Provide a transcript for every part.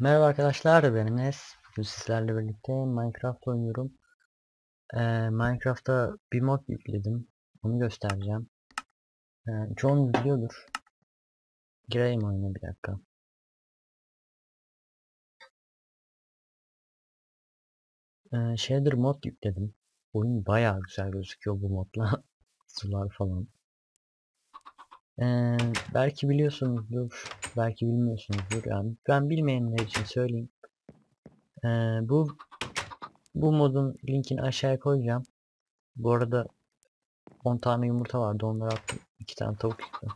Merhaba arkadaşlar ben Enes. Bugün sizlerle birlikte Minecraft oynuyorum. Ee, Minecraft'ta bir mod yükledim. Onu göstereceğim. Ee, çoğunuz biliyordur. Gireyim oyuna bir dakika. Ee, shader mod yükledim. Oyun bayağı güzel gözüküyor bu modla. Sular falan. Ee, belki biliyorsunuzdur, belki bilmiyorsunuzdur. Yani ben bilmeyenler için söyleyeyim. Ee, bu bu modun linkini aşağıya koyacağım. Bu arada 10 tane yumurta vardı. Onları attım. 2 tane tavuk çıktı.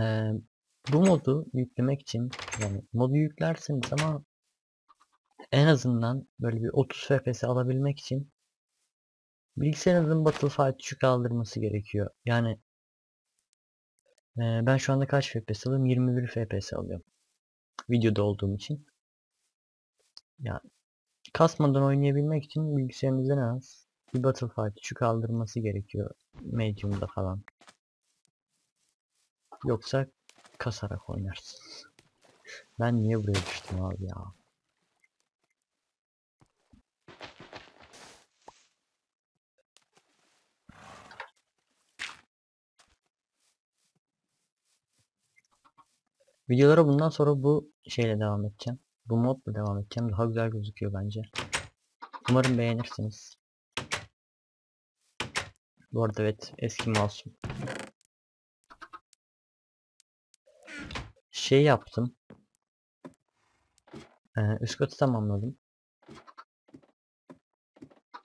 Ee, bu modu yüklemek için yani modu yüklersiniz ama en azından böyle bir 30 FPS alabilmek için bilgisayarınızın Battlefield 3'ü kaldırması gerekiyor. Yani e, ben şu anda kaç FPS alıyorum? 21 FPS alıyorum. Videoda olduğum için. Yani kasmadan oynayabilmek için bilgisayarınızın en az bir Battlefield 3'ü kaldırması gerekiyor. Medium'da falan. Yoksa kasarak oynarsın. Ben niye buraya düştüm abi ya? Videolara bundan sonra bu şeyle devam edeceğim. Bu modla devam edeceğim. Daha güzel gözüküyor bence. Umarım beğenirsiniz. Bu arada evet eski mouse'um. Şey yaptım. Ee, üst katı tamamladım.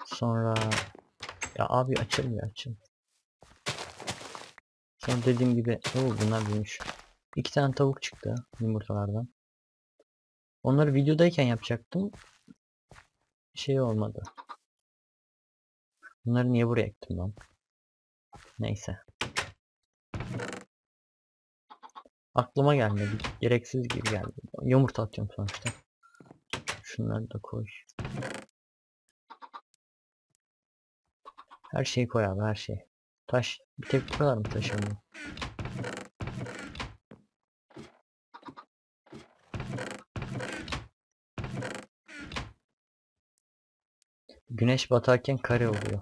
Sonra ya abi açılmıyor açıl. Sonra dediğim gibi o bunlar büyümüş. İki tane tavuk çıktı yumurtalardan. Onları videodayken yapacaktım. Şey olmadı. Bunları niye buraya ektim lan? Neyse. Aklıma gelmedi. Gereksiz gibi geldi. Yumurta atıyorum sonuçta. Şunları da koy. Her şeyi koy abi her şey. Taş. Bir tek bu kadar mı taşımıyor? Güneş batarken kare oluyor.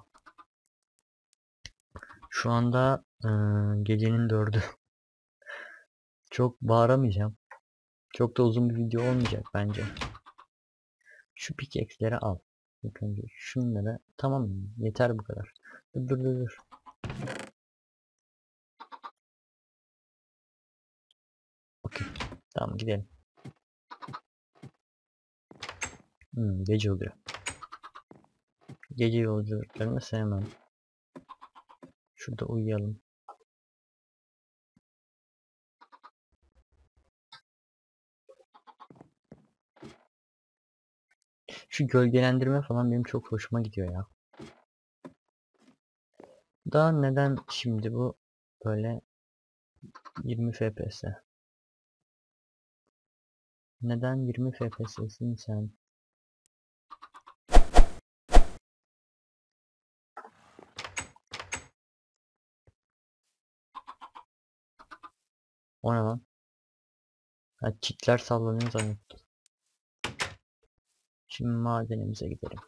Şu anda ıı, gecenin dördü. Çok bağıramayacağım. Çok da uzun bir video olmayacak bence. Şu pickaxe'leri al. İlk önce şunları tamam? Yeter bu kadar. Dur dur dur. dur. Okey. Tamam gidelim. Hmm, gece oluyor. Gece yolculuklarını sevmem. Şurada uyuyalım. Şu gölgelendirme falan benim çok hoşuma gidiyor ya. Daha neden şimdi bu böyle 20 FPS? Neden 20 FPS'sin sen? O ne lan? Ha, çitler sallanıyor zannettim. Şimdi madenimize gidelim.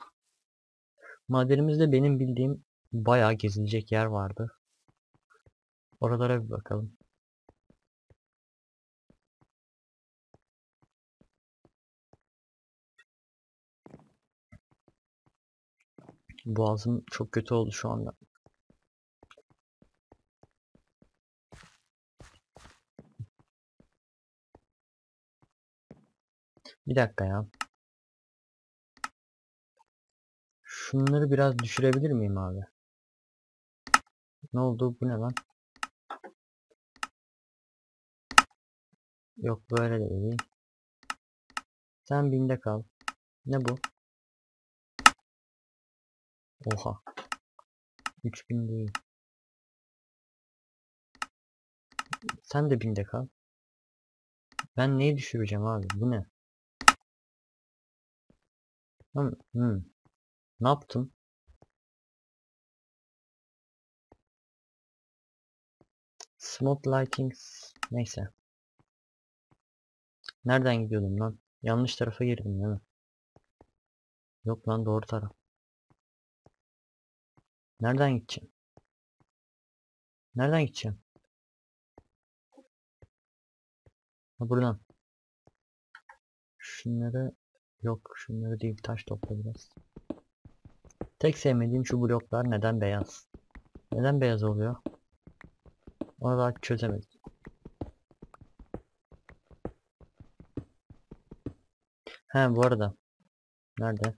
Madenimizde benim bildiğim bayağı gezilecek yer vardı. Oralara bir bakalım. Boğazım çok kötü oldu şu anda. Bir dakika ya. Şunları biraz düşürebilir miyim abi? Ne oldu? Bu ne lan? Yok böyle de değil. Sen binde kal. Ne bu? Oha. 3000 değil. Sen de binde kal. Ben neyi düşüreceğim abi? Bu ne? Hmm, hmm. Ne yaptım? Smooth lightings neyse. Nereden gidiyordum lan? Yanlış tarafa girdim değil mi? Yok lan doğru taraf. Nereden gideceğim? Nereden gideceğim? Ha buradan. Şunları yok şunları değil taş topla biraz. Tek sevmediğim şu bloklar neden beyaz? Neden beyaz oluyor? Onu daha çözemedim. He bu arada. Nerede?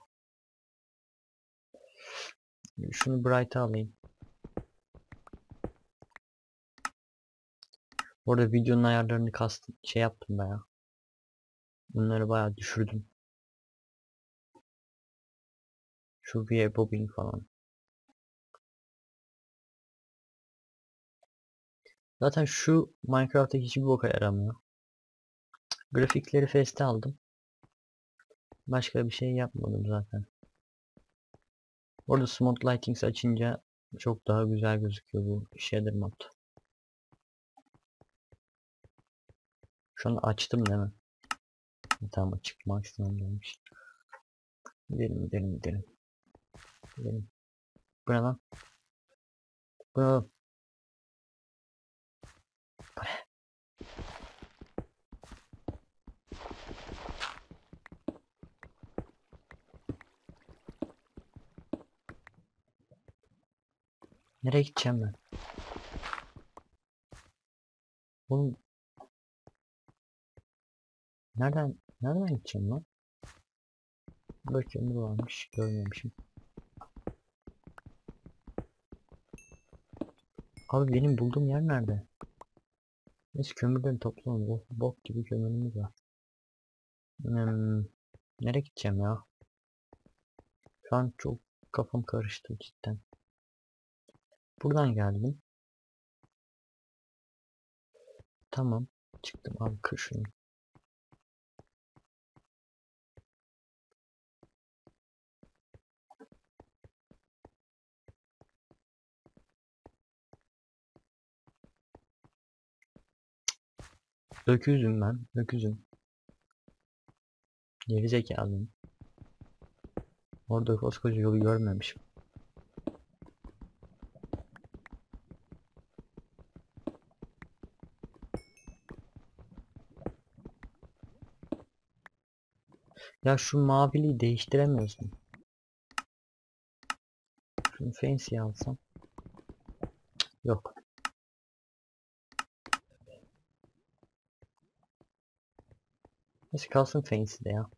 Şunu bright'a alayım. Bu arada videonun ayarlarını kastım şey yaptım baya. Bunları bayağı düşürdüm. Şu VA bobbing falan. Zaten şu Minecraft'taki hiçbir boka yaramıyor. Grafikleri feste aldım. Başka bir şey yapmadım zaten. Orada Smooth Lightings açınca çok daha güzel gözüküyor bu shader mod. Şu an açtım değil mi? Tamam açık maksimum demiş. Gidelim gidelim gidelim. Gidelim. Bu ne lan? Bu ne lan? Bu ne? Nereye gideceğim ben? Oğlum Nereden nereden gideceğim lan? Burada kömür varmış görmemişim. Abi benim bulduğum yer nerede? Neyse kömürden toplayalım. Oh, bok gibi kömürümüz var. Hmm, nereye gideceğim ya? Şu an çok kafam karıştı cidden. Buradan geldim. Tamam. Çıktım abi kır şunu. Öküzüm ben. Öküzüm. Geri zekalıyım. Orada koskoca yolu görmemişim. Ya şu maviliği değiştiremiyorsun. Şunu fancy alsam. Yok. Neyse kalsın fancy de ya.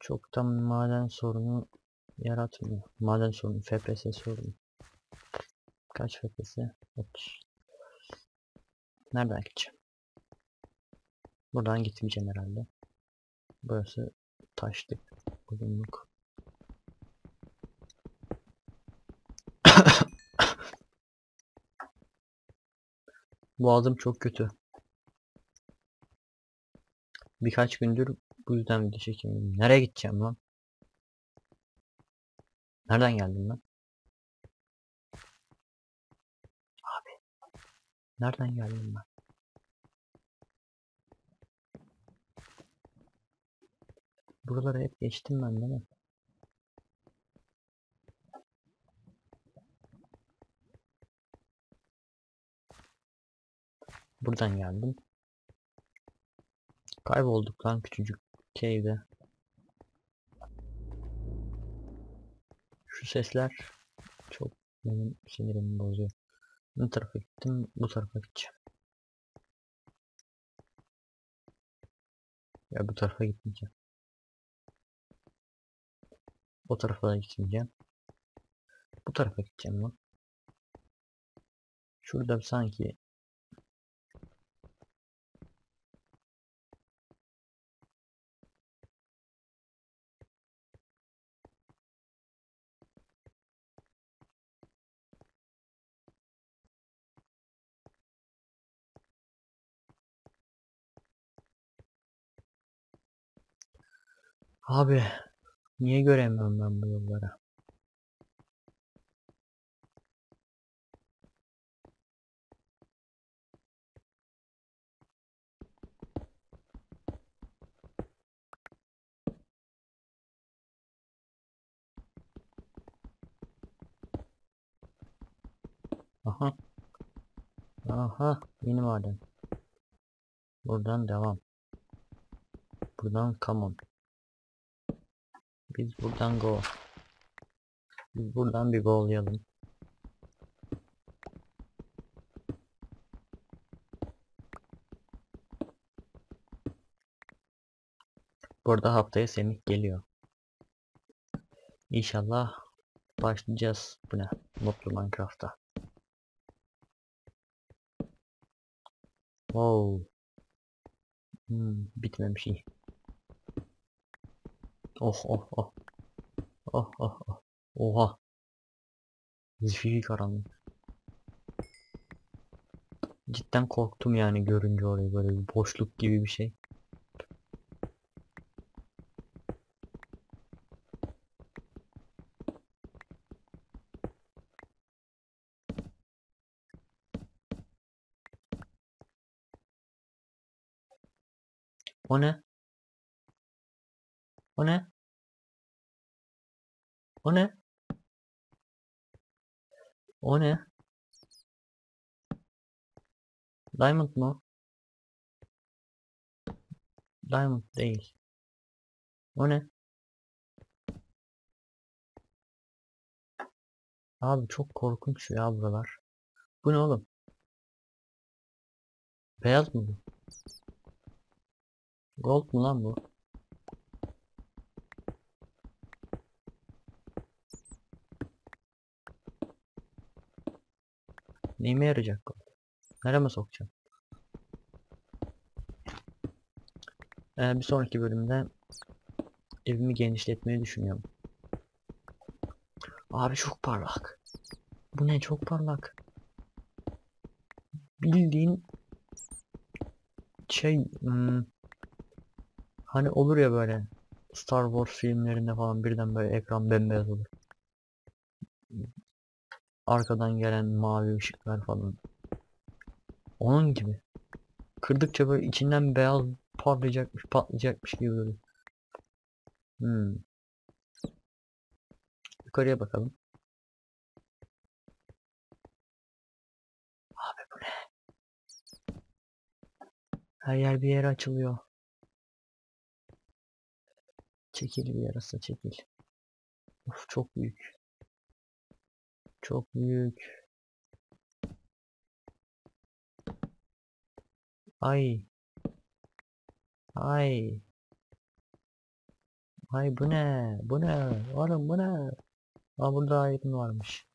Çok da maden sorunu yaratmıyor. Maden sorunu, FPS sorunu. Kaç FPS? 30. Nereden gideceğim? Buradan gitmeyeceğim herhalde. Burası taşlık uzunluk. Boğazım çok kötü. Birkaç gündür bu yüzden video çekemiyorum. Nereye gideceğim lan? Nereden geldim ben? Abi. Nereden geldim ben? Buraları hep geçtim ben değil mi? Buradan geldim. Kaybolduk lan küçücük cave'de. Şu sesler çok benim sinirimi bozuyor. Bu tarafa gittim, bu tarafa gideceğim. Ya bu tarafa gitmeyeceğim. O tarafa da gitmeyeceğim. Bu tarafa gideceğim lan. Şurada sanki Abi niye göremiyorum ben bu yollara? Aha. Aha. Yeni maden. Buradan devam. Buradan come on. Biz buradan go. Biz buradan bir go'layalım. Burada haftaya Semih geliyor. İnşallah başlayacağız bu ne? Mutlu Minecraft'ta. Wow. Hmm, bitmemiş iyi. Oh oh oh. Oh oh oh. Oha. Zifiri karanlık. Cidden korktum yani görünce orayı böyle bir boşluk gibi bir şey. O ne? O ne? O ne? O ne? Diamond o? Diamond değil. O ne? Abi çok korkunç ya buralar. Bu ne oğlum? Beyaz mı bu? Gold mu lan bu? Neyime yarayacak gold? Nereme sokacağım? Ee, bir sonraki bölümde evimi genişletmeyi düşünüyorum. Abi çok parlak. Bu ne çok parlak. Bildiğin şey hmm, hani olur ya böyle Star Wars filmlerinde falan birden böyle ekran bembeyaz olur. Arkadan gelen mavi ışıklar falan. Onun gibi. Kırdıkça böyle içinden beyaz parlayacakmış, patlayacakmış gibi böyle. Hmm. Yukarıya bakalım. Abi bu ne? Her yer bir yere açılıyor. Çekil bir yarasa çekil. Of çok büyük. Çok büyük. Ay. Ay. Ay bu ne? Bu ne? Oğlum bu ne? Aa burada ayrım varmış.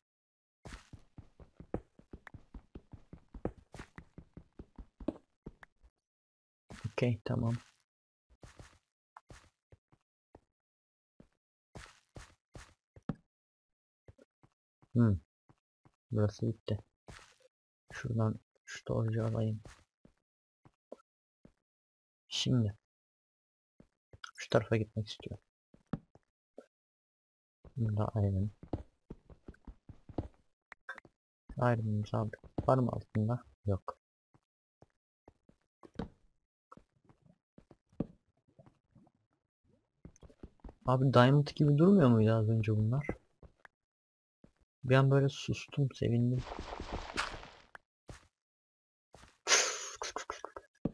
Okey tamam. Hmm. Burası bitti. Şuradan şu storage alayım. Şimdi şu tarafa gitmek istiyorum. Burada iron. Iron'ımızı aldık. Var mı altında? Yok. Abi diamond gibi durmuyor muydu az önce bunlar? Bir an böyle sustum, sevindim.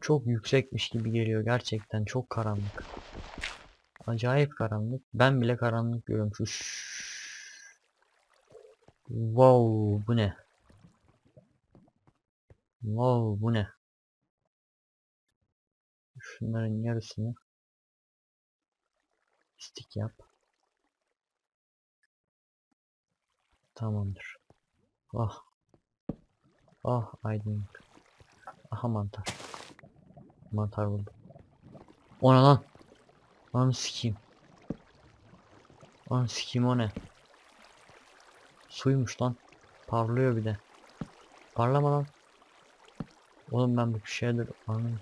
Çok yüksekmiş gibi geliyor gerçekten çok karanlık. Acayip karanlık. Ben bile karanlık görüyorum şu. Wow bu ne? Wow bu ne? Şunların yarısını stick yap. Tamamdır. Oh. Oh aydınlık. Aha mantar. Mantar buldum. Ona lan. Lan sikeyim. Lan sikeyim o ne? Suymuş lan. Parlıyor bir de. Parlama lan. Oğlum ben bu şeydir anlayayım.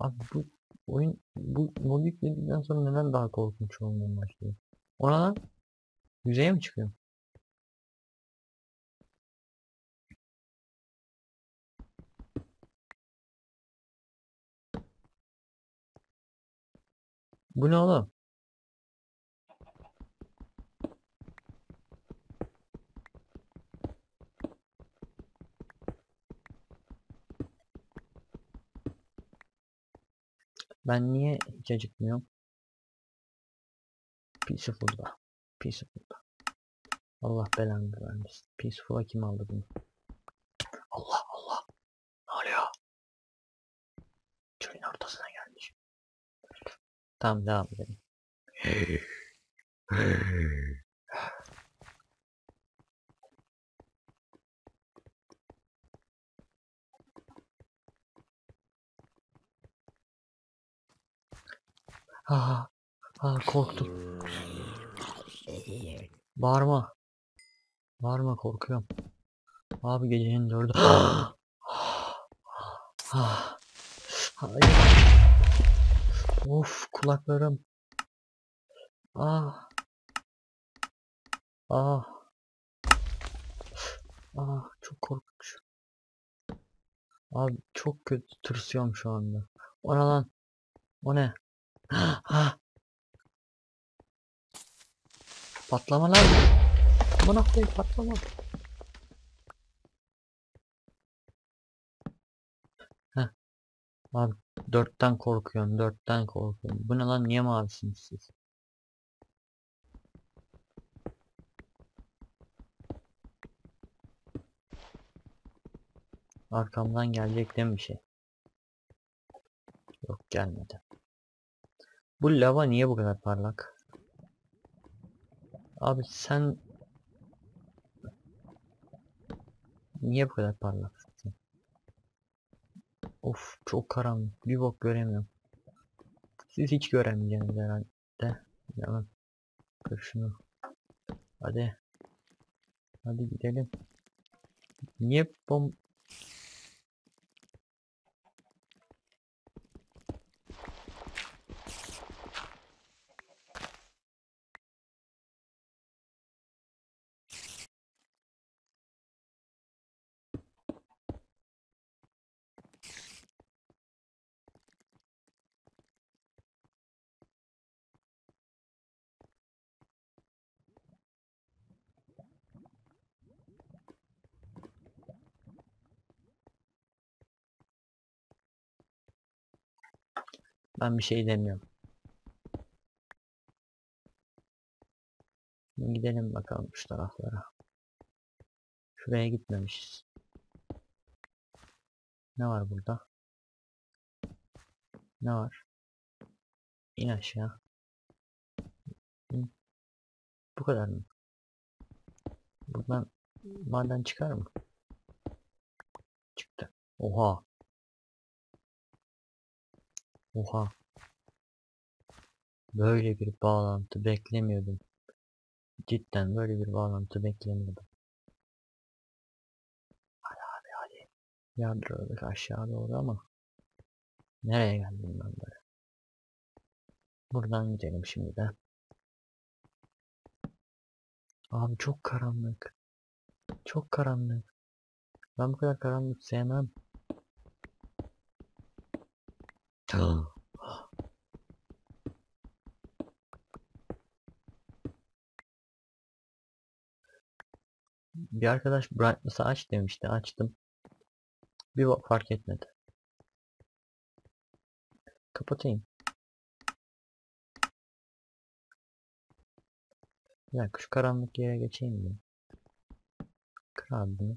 Abi bu oyun bu modu yükledikten sonra neden daha korkunç olmaya başlıyor? Ona. Yüzeye mi çıkıyor? Bu ne oğlum? Ben niye hiç acıkmıyorum? Peaceful'da. Peaceful'da. Allah belanı vermesin. Peaceful'a kim aldı bunu? Allah Allah. Ne oluyor? Çölün ortasına gelmiş. Tamam devam edelim. Ah, ah korktum. Bağırma. Bağırma korkuyorum. Abi gecenin dördü. Hayır. Of kulaklarım. Ah. Ah. Ah çok korkunç. Abi çok kötü tırsıyorum şu anda. O ne lan? O ne? Ah. Patlama lan. Bana koyayım patlama. Heh. Abi dörtten korkuyorum, dörtten korkuyorum. Bu ne lan niye mavisiniz siz? Arkamdan gelecek değil mi bir şey? Yok gelmedi. Bu lava niye bu kadar parlak? Abi sen niye bu kadar parlaksın? Of çok karanlık. Bir bok göremiyorum. Siz hiç göremeyeceksiniz herhalde. Tamam. Kır şunu. Hadi. Hadi gidelim. Niye bom... Ben bir şey demiyorum. Gidelim bakalım şu taraflara. Şuraya gitmemişiz. Ne var burada? Ne var? İn aşağı. İn. Bu kadar mı? Buradan maden çıkar mı? Çıktı. Oha. Oha. Böyle bir bağlantı beklemiyordum. Cidden böyle bir bağlantı beklemiyordum. Hadi abi hadi. Yardırıyorduk aşağı doğru ama. Nereye geldim ben böyle? Buradan gidelim şimdi de. Abi çok karanlık. Çok karanlık. Ben bu kadar karanlık sevmem. Bir arkadaş brightness'ı aç demişti. Açtım. Bir bak fark etmedi. Kapatayım. Dakika şu karanlık yere geçeyim mi? Kır abi bunu.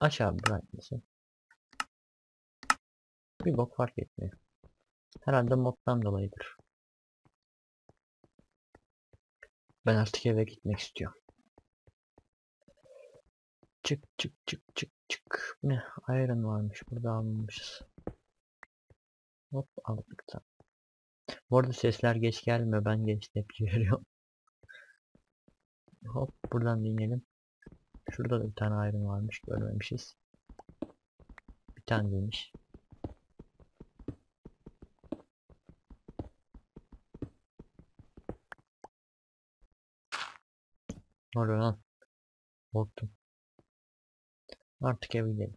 Aç brightness'ı. Bir bok fark etmiyor. Herhalde moddan dolayıdır. Ben artık eve gitmek istiyorum. Çık çık çık çık çık. Ne? Iron varmış. Burada almamışız. Hop aldık da. Bu arada sesler geç gelmiyor. Ben geç tepki veriyorum. Hop buradan dinleyelim. Şurada da bir tane iron varmış. Görmemişiz. Bir tane demiş. Ne oluyor lan? Korktum. Artık eve gidelim.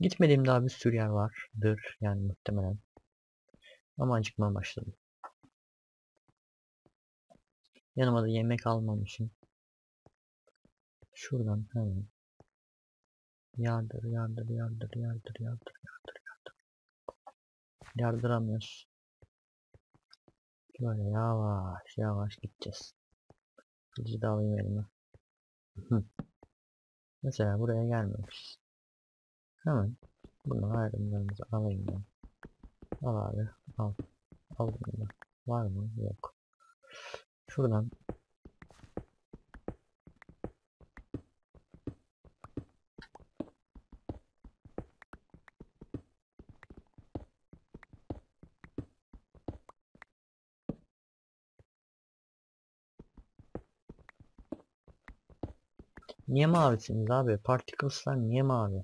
Gitmediğim daha bir sürü yer vardır yani muhtemelen. Ama acıkmaya başladım. Yanıma da yemek almamışım. Şuradan hemen. Yardır yardır yardır yardır yardır yardır yardır. Yardıramıyoruz. Böyle yavaş yavaş gideceğiz. Kılıcı da alayım elime. Mesela buraya gelmemişiz. Hemen bunun ayrımlarımızı alayım ben. Al abi al. Al bunu. Var mı? Yok. Şuradan Niye mavisiniz abi? Particles'lar niye mavi?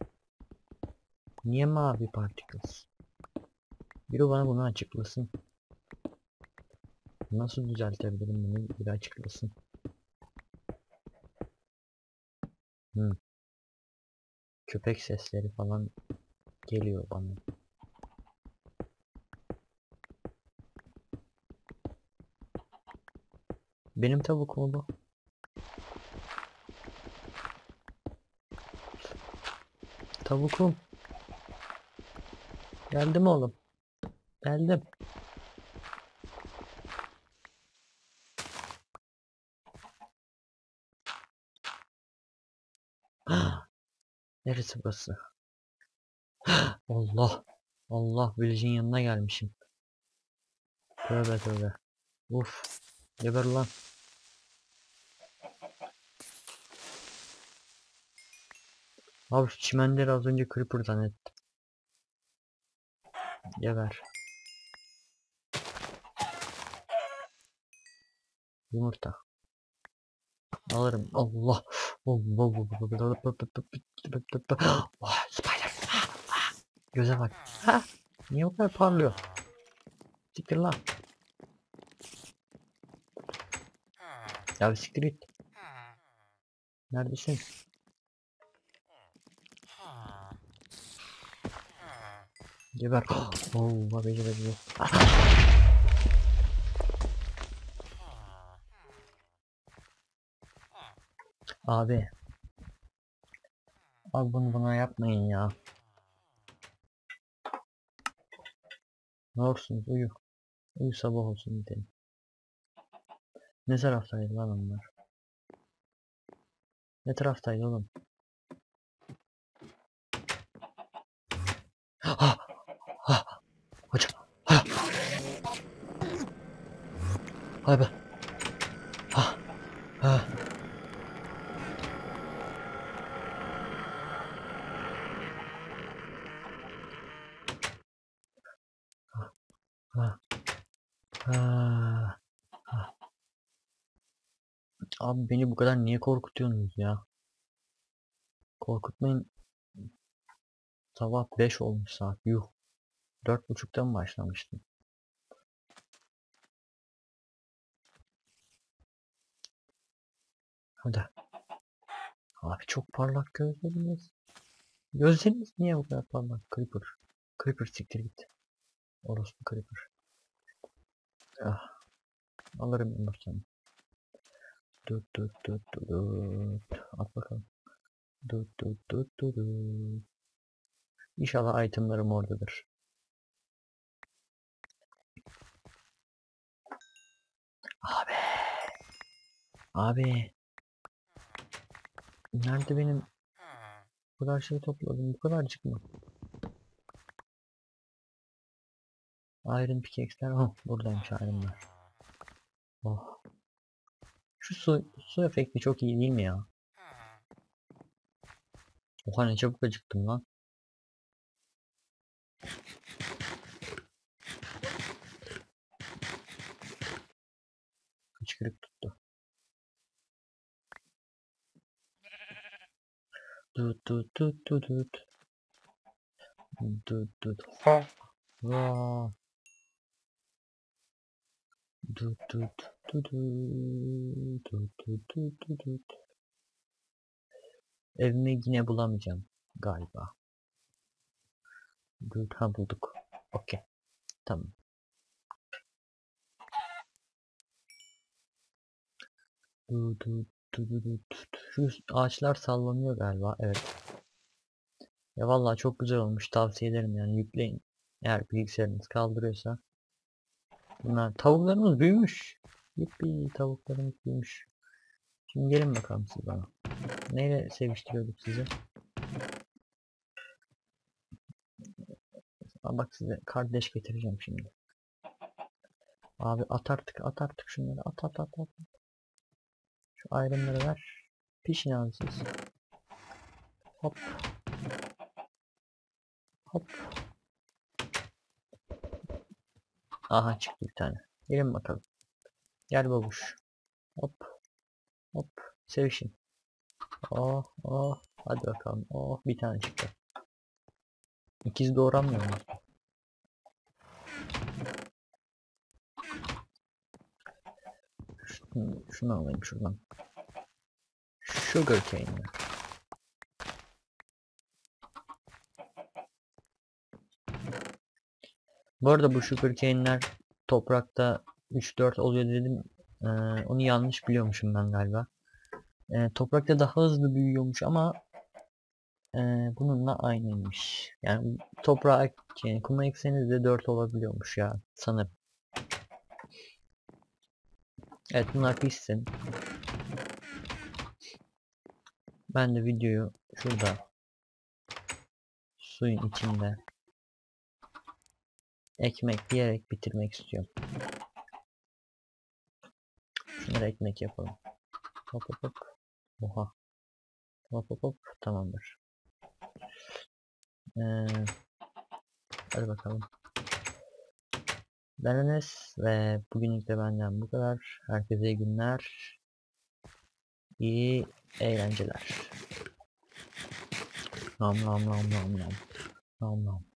Niye mavi particles? Biri bana bunu açıklasın. Nasıl düzeltebilirim bunu? Biri açıklasın. Hmm. Köpek sesleri falan geliyor bana. Benim tavuk mu bu? Tavukum. Geldim oğlum. Geldim. Neresi burası? Allah. Allah Village'in yanına gelmişim. Tövbe tövbe. Uf. Geber lan. Abi şu çimenleri az önce Creeper zannettim. Geber. Yumurta. Alırım. Allah. Spider. Göze bak. Ha, niye bu kadar parlıyor? Siktir lan. Ya siktir. Neredesin? Geber. Oo, babacı babacı. Abi. Abi bunu buna yapmayın ya. Ne olursunuz uyu. Uyu sabah olsun gidelim. Ne taraftaydı lan onlar? Ne taraftaydı oğlum? Ha! Ha! Hocam. Ha! Be. Ha! Ha! Ha! Ha! Ha! Abi beni bu kadar niye korkutuyorsunuz ya? Korkutmayın. Sabah 5 olmuş saat. Yuh. Dört buçuktan başlamıştım. Hadi. Abi çok parlak gözleriniz. Gözleriniz niye bu kadar parlak? Creeper. Creeper siktir git. Orospu Creeper. Ah. Alırım yumurtanı. Dut dut dut dut dut. At bakalım. Dut dut dut dut dut. İnşallah itemlarım oradadır. Abi. Abi. Nerede benim bu kadar şey topladım bu kadarcık mı? Iron pickaxe'ler oh buradaymış iron'lar. Oh. Şu su, su efekti çok iyi değil mi ya? Oha ne çabuk acıktım lan. Hıçkırık Tut tut tut tut tut. Tut tut. Ha. Va. Tut tut tut tut tut tut tut tut. Evimi yine bulamayacağım galiba. Dur ha bulduk. Okey. Tamam. Tut tut şu ağaçlar sallanıyor galiba. Evet. Ya vallahi çok güzel olmuş. Tavsiye ederim yani yükleyin. Eğer bilgisayarınız kaldırıyorsa. Bunlar tavuklarımız büyümüş. Yuppi tavuklarımız büyümüş. Şimdi gelin bakalım siz bana. Neyle seviştiriyorduk sizi? Aa, bak size kardeş getireceğim şimdi. Abi at artık at artık şunları at at at at. Şu ayrımları ver. Pişin abi. Hop. Hop. Aha çıktı bir tane. Gelin bakalım. Gel babuş. Hop. Hop. Sevişin. Oh oh. Hadi bakalım. Oh bir tane çıktı. İkiz doğuramıyor mu? Şunu, alayım şuradan. Sugar cane. Bu arada bu sugar cane'ler toprakta 3-4 oluyor dedim. Ee, onu yanlış biliyormuşum ben galiba. Ee, toprakta daha hızlı büyüyormuş ama e, bununla aynıymış. Yani toprağa yani kuma ekseniz de 4 olabiliyormuş ya sanırım. Evet bunlar pişsin. Ben de videoyu şurada suyun içinde ekmek yiyerek bitirmek istiyorum. Şunları ekmek yapalım. Hop hop hop. Oha. Hop hop hop. Tamamdır. Ee, hadi bakalım. Ben Enes ve bugünlük de benden bu kadar. Herkese iyi günler. İyi eğlenceler. Nam nam nam nam nam. Nam nam.